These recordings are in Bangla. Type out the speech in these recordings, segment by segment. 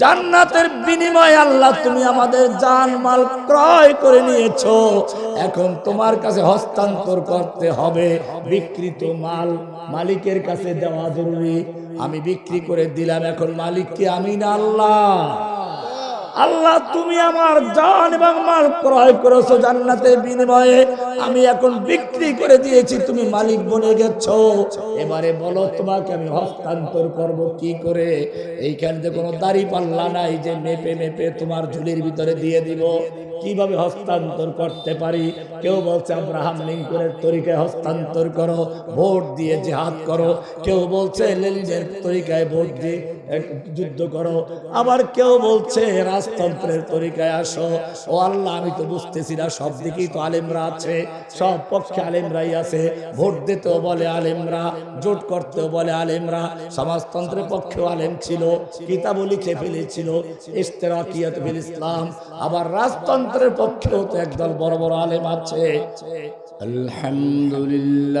জান্নাতের বিনিময়ে আল্লাহ তুমি আমাদের জান মাল ক্রয় করে নিয়েছো। এখন তোমার কাছে হস্তান্তর করতে হবে। বিকৃত মাল মালিকের কাছে দেওয়া জরুরি। আমি বিক্রি করে দিলাম, এখন মালিককে আমি না আল্লাহ। আল্লাহ, তুমি আমার জান এবং মাল ক্রয় করেছ জান্নাতের বিনিময়ে। আমি এখন বিক্রি করে দিয়েছি, তুমি মালিক বনে গেছো। এবারে বলো, তোমাকে আমি হস্তান্তর করব কি করে? এইখানে যে কোনো দাড়ি পাল্লা নাই যে মেপে মেপে তোমার ঝুলির ভিতরে দিয়ে দিব। কীভাবে হস্তান্তর করতে পারি? কেউ বলছে, আব্রাহাম লিঙ্কনের তরিকায় হস্তান্তর করো, ভোট দিয়ে জেহাদ করো। কেউ বলছে লেলিনের তরিকায় ভোট দিয়ে যুদ্ধ করো। আবার কেউ বলছে, রাজতন্ত্রের তরিকায় আসো। ও আল্লাহ, আমি তো বুঝতেছি না, সব দিকেই তো আলেমরা আছে, সব পক্ষে আলেমরাই আছে। ভোট দিতেও বলে আলেমরা, জোট করতেও বলে আলেমরা, সমাজতন্ত্রের পক্ষেও আলেম ছিল, কিতাবও লিখে ফেলেছিল ইস্তেরাকিয়াত ইসলাম। আবার রাজতন্ত্রের পক্ষেও তো একদল বড় বড় আলেম আছে। আলহামদুলিল্লাহ।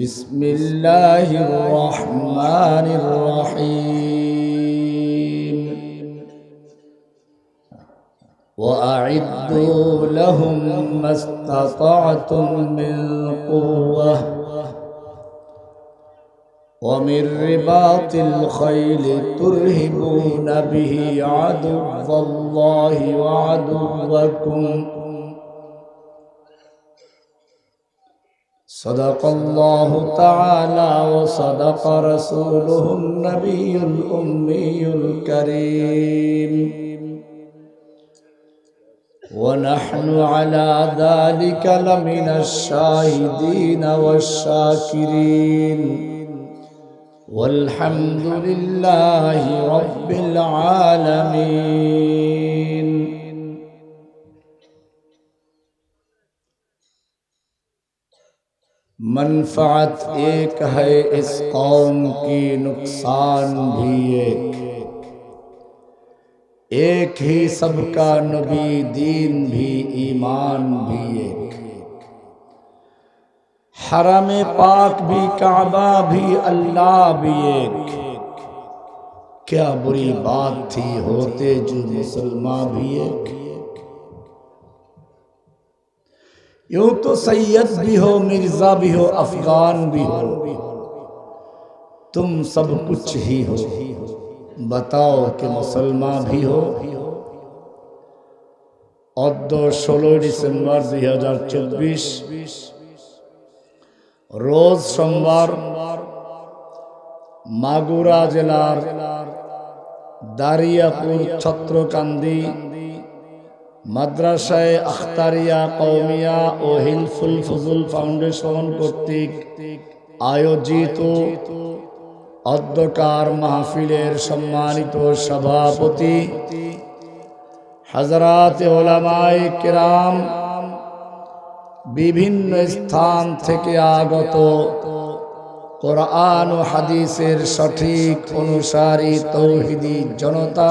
بسم الله الرحمن الرحيم. وأعدوا لهم ما استطعتم من قوة. ومن رباط الخيل ترهبون به عدو الله وعدوكم. صدق الله تعالى وصدق رسوله النبي الأمي الكريم. ونحن على ذلك لمن الشاهدين والشاكرين. والحمد لله رب العالمين. منفعت ایک ہے اس قوم کی نقصان بھی ایک۔ ایک ہی سب کا نبی دین بھی ایمان بھی ایک۔ حرم پاک بھی، کعبہ بھی، اللہ بھی ایک۔ کیا بری بات تھی ہوتے جو مسلمان بھی ایک۔ یوں تو سید بھی ہو مرزا بھی ہو افغان بھی ہو تم سب کچھ ہی ہو بتاؤ کہ مسلمان بھی ہو অদ্য دی ہزار چوبیس روز চব্বিশ রোজ جلار داریا پور দারিয়াপুর ছত্রকান্দি মাদ্রাসায় আখতারিয়া কৌমিয়া ও হিলফুল ফজুল ফাউন্ডেশন কর্তৃক আয়োজিত অধ্যকার মাহফিলের সম্মানিত সভাপতি হাজরাত ওলামাই কেরাম বিভিন্ন স্থান থেকে আগত কোরআন ও হাদিসের সঠিক অনুসারী তৌহিদি জনতা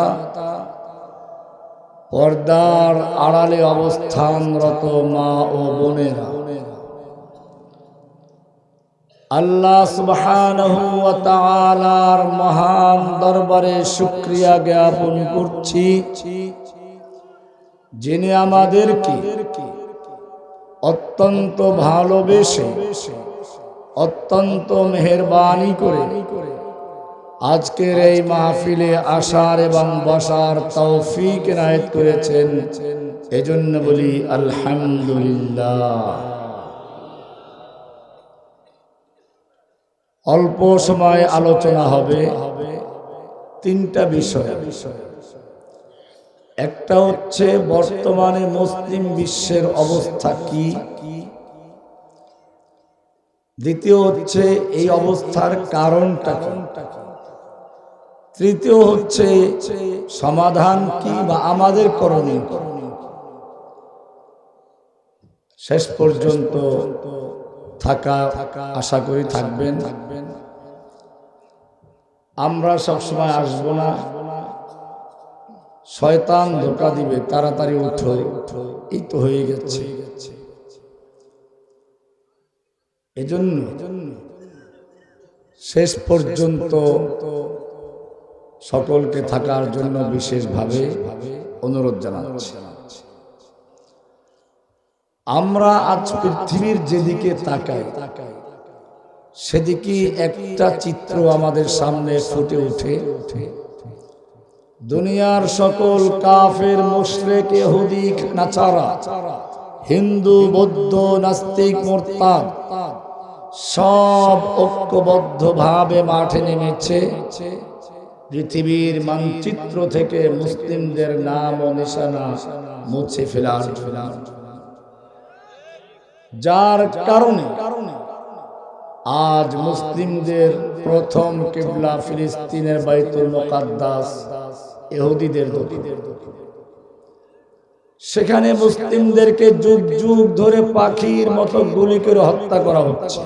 পর্দার আড়ালে অবস্থানরত মা ও বোনেরা। আল্লাহ তাআলার মহান দরবারে শুকরিয়া জ্ঞাপন করছি, যিনি আমাদেরকে অত্যন্ত ভালোবেসে, অত্যন্ত মেহেরবানি করে আজকের এই মাহফিলে আসার এবং বসার তৌফিক নায়ত করেছেন। এজন্য বলি আলহামদুলিল্লাহ। অল্প সময় আলোচনা হবে। তিনটা বিষয়। একটা হচ্ছে বর্তমানে মুসলিম বিশ্বের অবস্থা কি? দ্বিতীয় হচ্ছে এই অবস্থার কারণটা কি? তৃতীয় হচ্ছে সমাধান কি বা আমাদের করণীয়? শেষ পর্যন্ত থাকা, আশা করি থাকবেন থাকবেন। আমরা সবসময় আসব না। শয়তান ধোকা দিবে, তাড়াতাড়ি উঠো। এই তো হয়ে গেছে। এজন্য শেষ পর্যন্ত সকলকে থাকার জন্য বিশেষভাবে অনুরোধ জানাচ্ছি। আমরা আজ পৃথিবীর যেদিকে তাকাই সেদিকে একটা চিত্র আমাদের সামনে ফুটে ওঠে। দুনিয়ার সকল কাফের, মুশরেক, ইহুদি নাচারা হিন্দু, বৌদ্ধ, নাস্তিক, মোরতাদ, সব ঐক্যবদ্ধভাবে মাঠে নেমেছে। পৃথিবীর মানচিত্র থেকে মুসলিমদের নাম ও নিশানা মুছে ফেলার যার কারণে আজ মুসলিমদের প্রথম কেবলা ফিলিস্তিনের বাইতুল মোকাদ্দাস ইহুদিদের দখলে। সেখানে মুসলিমদেরকে যুগ যুগ ধরে পাখির মতো গুলি করে হত্যা করা হচ্ছে।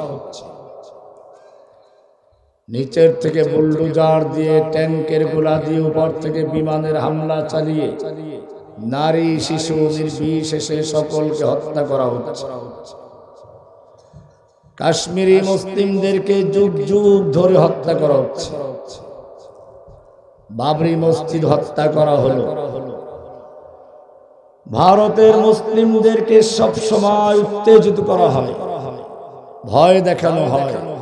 নিচের থেকে বুলডোজার দিয়ে ট্যাঙ্কের গোলা দিয়ে উপর থেকে বিমানের হামলা চালিয়ে নারী শিশু নির্বিশেষে সকলকে হত্যা করা হচ্ছে। কাশ্মীরি মুসলিমদেরকে যুগ যুগ ধরে হত্যা করা হচ্ছে। বাবরি মসজিদ হত্যা করা হলো। ভারতের মুসলিমদেরকে সব সময় উত্তেজিত করা হয়। ভয় দেখানো হয়।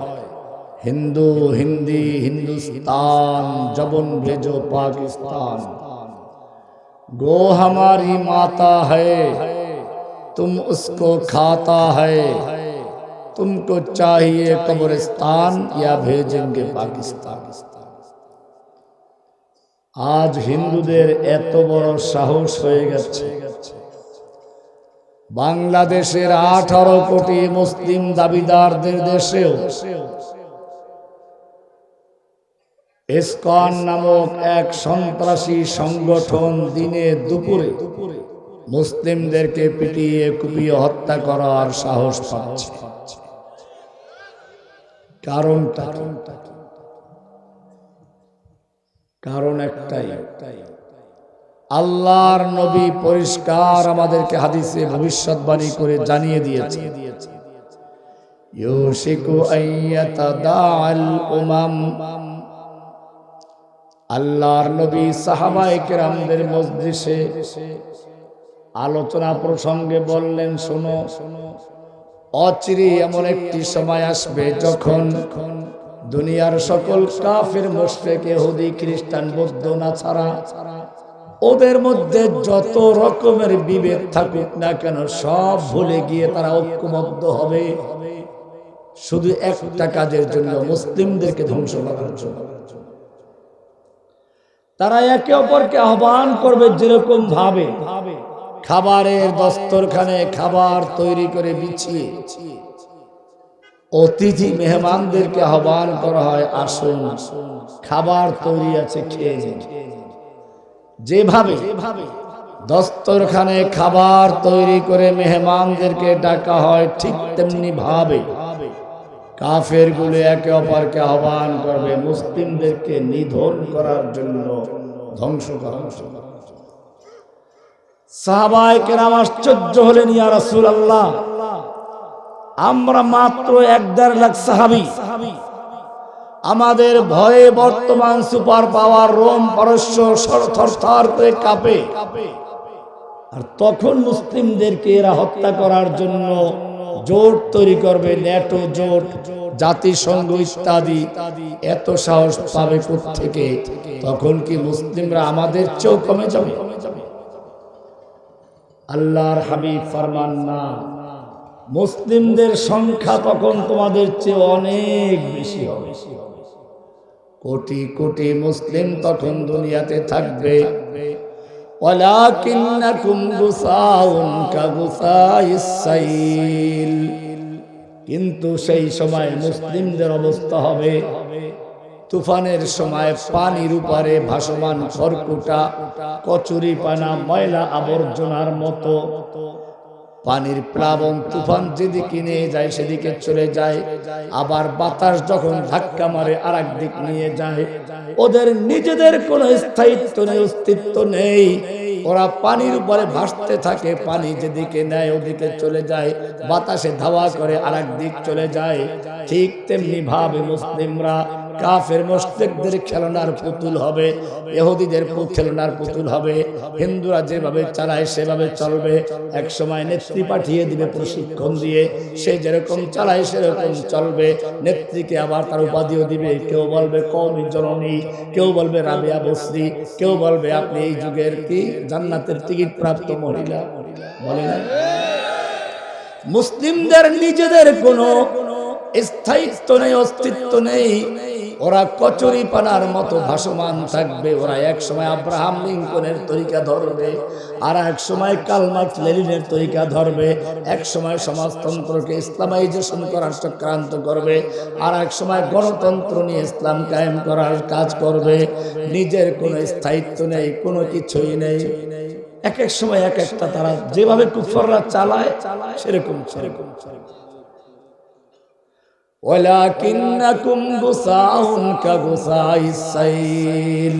হিন্দু হিন্দি হিন্দুস্তান জবন ভেজো পাকিস্তান गो हमारी माता है तुम उसको खाता है तुमको चाहिए कब्रिस्तान या भेजेंगे पाकिस्तान আজ হিন্দুদের এত বড় সাহস হয়ে গেছে বাংলাদেশের আঠারো কোটি মুসলিম দাবিদারদের দেশেও ইসকন নামক এক সন্ত্রাসী সংগঠন দিনে দুপুরে মুসলিমদেরকে পিটিয়ে কুপিয়ে হত্যা করার সাহস পাচ্ছে কারণটা কি? কারণ একটাই, আল্লাহর নবী পরিষ্কার আমাদেরকে হাদিসে ভবিষ্যৎবাণী করে জানিয়ে দিয়েছে ইউশিকু আইয়াতাদাআল উমাম আল্লাহর নবী সাহাবায়ে কেরামদের মজলিসে আলোচনা প্রসঙ্গে বললেন, শোনো, অচিরে এমন একটি সময় আসবে যখন দুনিয়ার সকল কাফের, মুশরিক, ইহুদি, খ্রিস্টান, বৌদ্ধ না ছাড়া ওদের মধ্যে যত রকমের বিভেদ থাকুক না কেন, সব ভুলে গিয়ে তারা ঐক্যবদ্ধ হবে। শুধু একটা কাজের জন্য মুসলিমদেরকে ধ্বংস করার জন্য। তারা একে অপরকে আহ্বান করবে যেরকম ভাবে খাবারের দস্তরখানে খাবার তৈরি করে বিছিয়ে অতিথি মেহমানদেরকে আহ্বান করা হয়, আসুন, খাবার তৈরি আছে, খেয়ে নিন। যেভাবে দস্তরখানে খাবার তৈরি করে মেহমানদেরকে ডাকা হয়, ঠিক তেমনি ভাবে কাফেরগুলো একে অপরকে আহ্বান করবে। মুসলিমদেরকে নিধন করার জন্য ধ্বংস কেরাম আশ্চর্য হলেন, ইয়া রাসূলুল্লাহ, আমরা মাত্র এক দেড় লাখ সাহাবি। আমাদের ভয়ে বর্তমান সুপার পাওয়ার রোম পারস্য করে কাঁপে। আর তখন মুসলিমদেরকে এরা হত্যা করার জন্য জোট তৈরি করবে ন্যাটো জোট, জাতিসংঘ ইত্যাদি। এত সাহস পাবে থেকে তখন কি মুসলিমরা আমাদের চেয়েও কমে যাবে? আল্লাহর হাবিব ফরমান না। মুসলিমদের সংখ্যা তখন তোমাদের চেয়ে অনেক বেশি হবে। কোটি কোটি মুসলিম তখন দুনিয়াতে থাকবে। ওয়ালাকিন্নাকুম গুসাউন السيل. কিন্তু সেই সময় মুসলিমদের অবস্থা হবে। তুফানের সময় পানির উপরে ভাসমান খড়কুটা, কচুরিপানা, ময়লা আবর্জনার মতো। পানির প্লাবন তুফান যেদিকে নিয়ে যায়, সেদিকে চলে যায়। আবার বাতাস যখন ধাক্কা মারে আর দিক নিয়ে যায়। ওদের নিজেদের কোনো স্থায়িত্ব নেই, অস্তিত্ব নেই। ওরা পানির উপরে ভাসতে থাকে, পানি যেদিকে নেয় ওদিকে চলে যায়। বাতাসে ধাওয়া করে আর দিক চলে যায়। ঠিক তেমনি ভাবে মুসলিমরা কাফের মোস্তেকদের খেলনার পুতুল হবে এহুদিদের খেলনার পুতুল হবে। হিন্দুরা যেভাবে চালায়, সেভাবে চলবে। এক সময় নেত্রী পাঠিয়ে দিবে প্রশিক্ষণ দিয়ে। সে যেরকম চালায়, সেরকম চলবে। নেত্রীকে আবার তার উপাধিও দিবে। কেউ বলবে কৌমি জননী কেউ বলবে রাবিয়া বসরি কেউ বলবে, আপনি এই যুগের কি জান্নাতের টিকিট প্রাপ্ত মহিলা? বলে না। মুসলিমদের নিজেদের কোনো স্থায়িত্ব নেই, অস্তিত্ব নেই। ওরা কচুরি পানার মতো ভাসমান থাকবে। ওরা এক সময় আব্রাহাম লিঙ্কনের তরিকা ধরবে, আর এক সময় কালমার্ক লেলিনের তরিকা ধরবে। এক সময় সমাজতন্ত্রকে ইসলামাইজেশন করার চক্রান্ত করবে, আর এক সময় গণতন্ত্র নিয়ে ইসলাম কায়েম করার কাজ করবে। নিজের কোনো স্থায়িত্ব নেই, কোনো কিছুই নেই। এক এক সময় এক একটা তারা যেভাবে কুফররা চালায় সেরকম সেরকম সেরকম। ولكنكم غثاء كغثاء السيل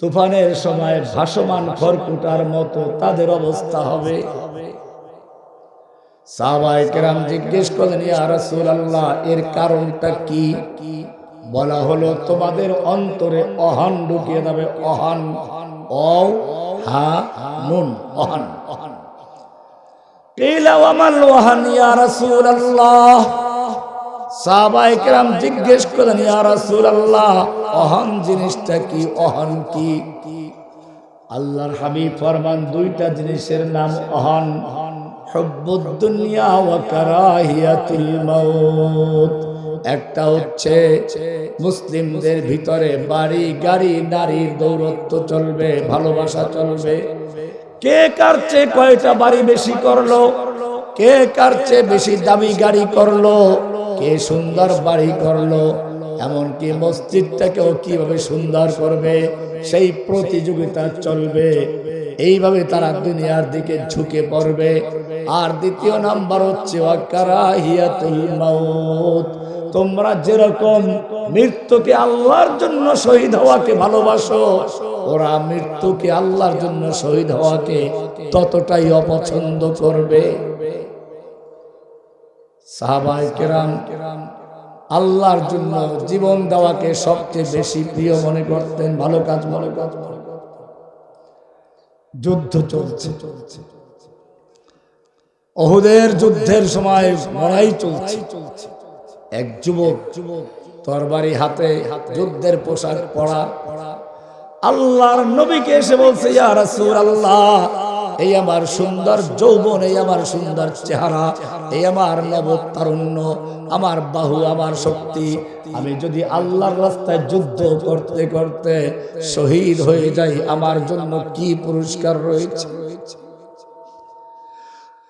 তুফানের সময় ভাসমান খড়কুটার মতো তাদের অবস্থা হবে সাহাবাই কেরাম জিজ্ঞেস করলেন ইয়া রাসূলুল্লাহ এর কারণটা কি বলা হলো তোমাদের অন্তরে অহন ঢুকিয়ে দেবে অহন অ হা নুন অহন অহন জিজ্ঞেস করলেন অহন জিনিসটা কি, অহন কি? আল্লাহর হাবিব ফরমান, দুইটা জিনিসের নাম অহন। একটা হচ্ছে মুসলিমদের ভিতরে বাড়ি, গাড়ি, নারীর দৌরত্ব চলবে, ভালোবাসা চলবে। কে কার চেয়ে কয়টা বাড়ি বেশি করল? কে কার চেয়ে বেশি দামি গাড়ি করল? কে সুন্দর বাড়ি করল? এমনকি মসজিদটাকেও কীভাবে সুন্দর করবে? সেই প্রতিযোগিতা চলবে। এইভাবে তারা দুনিয়ার দিকে ঝুঁকে পড়বে। আর দ্বিতীয় নাম্বার হচ্ছে ওয়াকারাহিয়াতুল মাউত। তোমরা যেরকম মৃত্যুকে আল্লাহর জন্য শহীদ হওয়াকে ভালোবাসো, ওরা মৃত্যুকে আল্লাহর জন্য শহীদ হওয়াকে ততটাই অপছন্দ করবে। কেরাম আল্লাহর জন্য জীবন দেওয়াকে সবচেয়ে বেশি প্রিয় মনে করতেন, ভালো কাজ মনে কাজ মনে যুদ্ধ চলছে। চলছে অহুদের যুদ্ধের সময় লড়াই চলছে চলছে। এক যুবক যুবক তরবারি হাতে যুদ্ধের পোশাক পরা। আল্লাহর নবীকে এসে বলছে, ইয়া আল্লাহ এই আমার সুন্দর যৌবন, এই আমার সুন্দর চেহারা, এই আমার নবতারুণ্য আমার বাহু, আমার শক্তি। আমি যদি আল্লাহর রাস্তায় যুদ্ধ করতে করতে শহীদ হয়ে যাই, আমার জন্য কি পুরস্কার রয়েছে?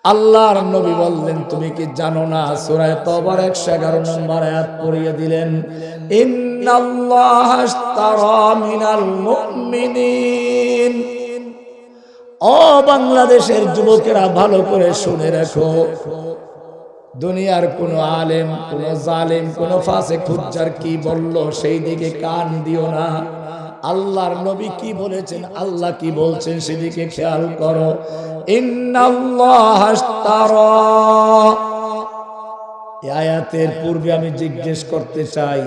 আল্লাহর নবী বললেন, তুমি কি জানো না সুরায় তবার একশো এগারো নম্বর আয়াত পড়িয়ে দিলেন ও বাংলাদেশের যুবকেরা ভালো করে শুনে রাখো। দুনিয়ার কোন আলেম, কোন জালেম, কোন ফাসে খুজ্জার কি বলল সেই দিকে কান দিও না। আল্লাহর নবী কি বলেছেন, আল্লাহ কি বলছেন সেদিকে খেয়াল করো। আয়াতের পূর্বে আমি জিজ্ঞেস করতে চাই,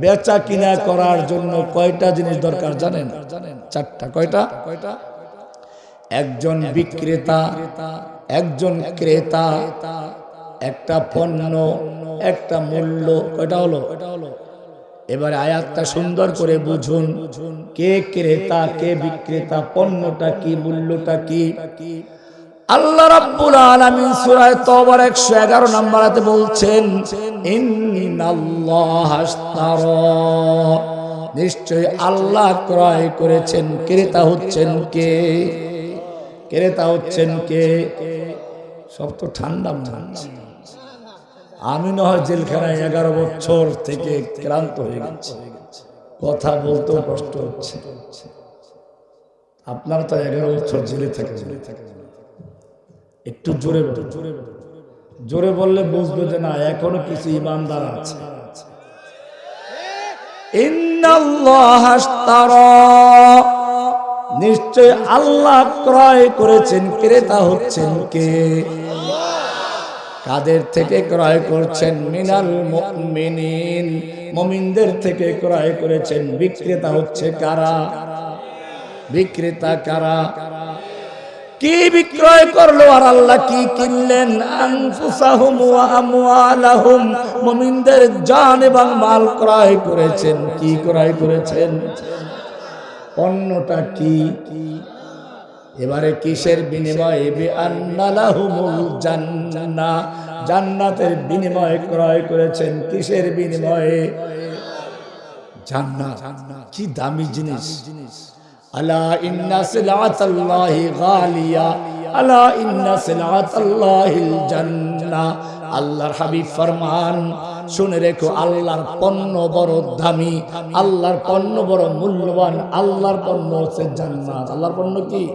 বেচা কিনা করার জন্য কয়টা জিনিস দরকার জানেন? চারটা, কয়টা? কয়টা একজন বিক্রেতা, একজন ক্রেতা, একটা পণ্য, একটা মূল্য কয়টা হলো কয়টা হলো? এবার আয়াতটা সুন্দর করে বুঝুন। কে ক্রেতা, কে বিক্রেতা, পণ্যটা কি, মূল্যটা কি? আল্লাহ রাব্বুল আলামিন সূরা তওবার 111 নম্বরাতে বলছেন, ইন্নাল্লাহ নিশ্চয় আল্লাহ ক্রয় করেছেন। ক্রেতা হচ্ছেন কে? ক্রেতা হচ্ছেন কে? সব তো ঠান্ডা ঠান্ডা আমি না হয় জেলখানায় এগারো বছর থেকে ক্লান্ত হয়ে গেছি। কথা বলতেও কষ্ট হচ্ছে। আপনার তো এগারো বছর জেলে থাকে জেলে থাকে একটু জোরে জোরে। জোরে বললে বুঝবে যে না, এখনও কিছু ইমানদার আছে। নিশ্চয় আল্লাহ ক্রয় করেছেন, ক্রেতা হচ্ছেন কে? কাদের থেকে ক্রয় করছেন? মিনাল মুমিনিন। মুমিনদের থেকে ক্রয় করেছেন। বিক্রেতা হচ্ছে কারা? বিক্রেতা কারা? কি বিক্রয় করল আর আল্লাহ কি কিনলেন? মুমিনদের জান এবং মাল ক্রয় করেছেন। কি ক্রয় করেছেন? পণ্যটা কি? এবারে কিসের বিনিময়ে? জান্নাহ। জান্নাতের বিনিময়ে ক্রয় করেছেন। কিসের বিনিময়ে? জান্নাত। কি দামি জিনিস। আলা ইন্না সিলাতাল্লাহি গালিয়া। আলা ইন্না সিলাতাল্লাহিল জান্নাহ। আল্লাহর হাবিব ফরমান, শুনে রেখো, আল্লাহর পণ্য বড় দামি। আল্লাহর পণ্য বড় মূল্যবান। আল্লাহর পণ্য হচ্ছে জান্নাত। আল্লাহর পণ্য কি?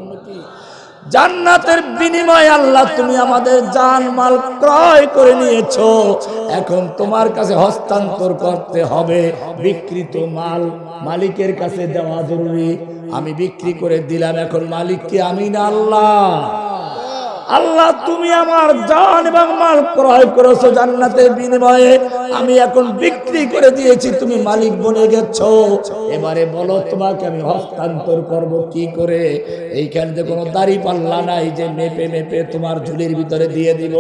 জান্নাতের বিনিময়ে আল্লাহ তুমি আমাদের জান মাল ক্রয় করে নিয়েছো। এখন তোমার কাছে হস্তান্তর করতে হবে। বিকৃত মাল মালিকের কাছে দেওয়া জরুরি। আমি বিক্রি করে দিলাম, এখন মালিককে আমি না আল্লাহ। আল্লাহ, তুমি আমার জান এবং মাল ক্রয় করেছ জান্নাতের বিনিময়ে। আমি এখন বিক্রি করে দিয়েছি, তুমি মালিক বনে গেছো। এবারে বলো, তোমাকে আমি হস্তান্তর করব কি করে? এইখানে যে কোনো দাড়ি পাল্লা নাই যে মেপে মেপে তোমার ঝুলির ভিতরে দিয়ে দিব।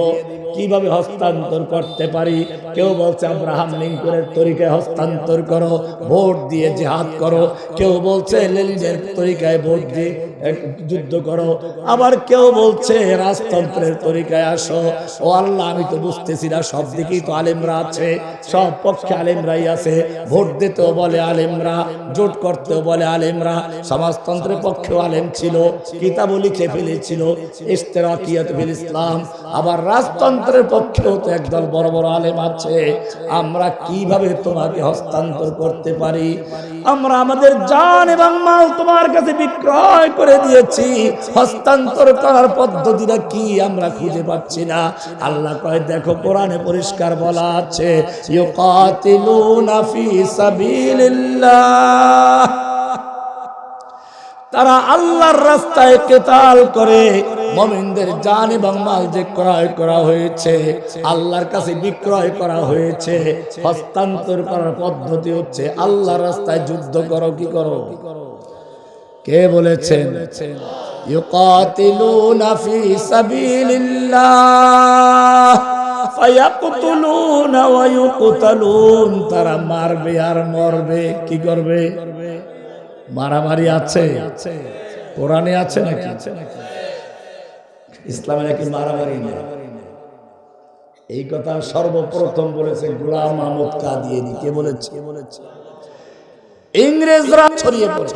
কীভাবে হস্তান্তর করতে পারি? কেউ বলছে, আব্রাহাম লিঙ্কনের তরিকায় হস্তান্তর করো, ভোট দিয়ে জেহাদ করো। কেউ বলছে লেলিনের তরিকায় ভোট দিয়ে যুদ্ধ করো। আবার কেউ বলছে রাজতন্ত্রের তরিকায় আসো। ও আল্লাহ, আমি তো বুঝতেছি না, সব দিকেই তো আলেমরা আছে, সব পক্ষে আলেমরাই আছে। ভোট দিতেও বলে আলেমরা, জোট করতেও বলে আলেমরা, সমাজতন্ত্রের পক্ষেও আলেম ছিল, কিতাবও লিখে ফেলেছিল ইস্তেরাকিয়াত ফিল ইসলাম। আবার রাজতন্ত্রের পক্ষেও তো একদল বড় বড় আলেম আছে। আমরা কীভাবে তোমাকে হস্তান্তর করতে পারি? আমরা আমাদের জান এবং মাল তোমার কাছে বিক্রয় করে দিয়েছি। হস্তান্তর করার পদ্ধতিটা কি আমরা খুঁজে পাচ্ছি না? আল্লাহ কয়, দেখো, কোরআনে পরিষ্কার বলা আছে তারা আল্লাহর রাস্তায় কেতাল করে, মমিনদের জান এবং মাল যে ক্রয় করা হয়েছে, আল্লাহর কাছে বিক্রয় করা হয়েছে, হস্তান্তর করার পদ্ধতি হচ্ছে, আল্লাহর রাস্তায় যুদ্ধ করো, কি করো? কে বলেছেন? ইউকাতিলুনা ফি সাবিলিল্লাহ। ফায়াকতুলুনা ওয়া ইউকতালুন। তারা মারবে আর মরবে। কি করবে? মারামারি আছে। কোরআনে আছে নাকি? ইসলামে নাকি মারামারি নেই। এই কথা সর্বপ্রথম বলেছে গোলাম আহমদ কাদিয়ানি। কে বলেছে? ইংরেজরা ছড়িয়ে পড়ে।